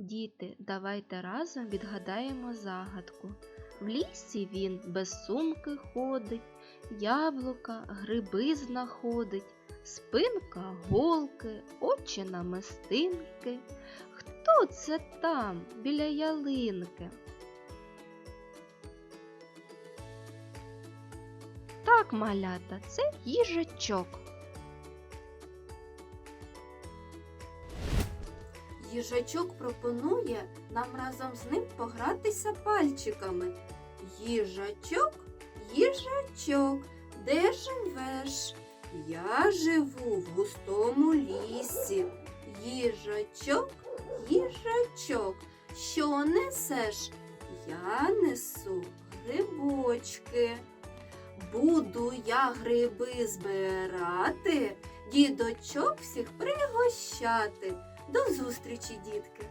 Діти, давайте разом відгадаємо загадку. В лісі він без сумки ходить, яблука, гриби знаходить, спинка голки, очі намистинки. Хто це там біля ялинки? Так, малята, це їжачок. Їжачок пропонує нам разом з ним погратися пальчиками. Їжачок, їжачок, де живеш? Я живу в густому лісі. Їжачок, їжачок, що несеш? Я несу грибочки. Буду я гриби збирати, дідочок всіх пригощати. До зустрічі, дітки!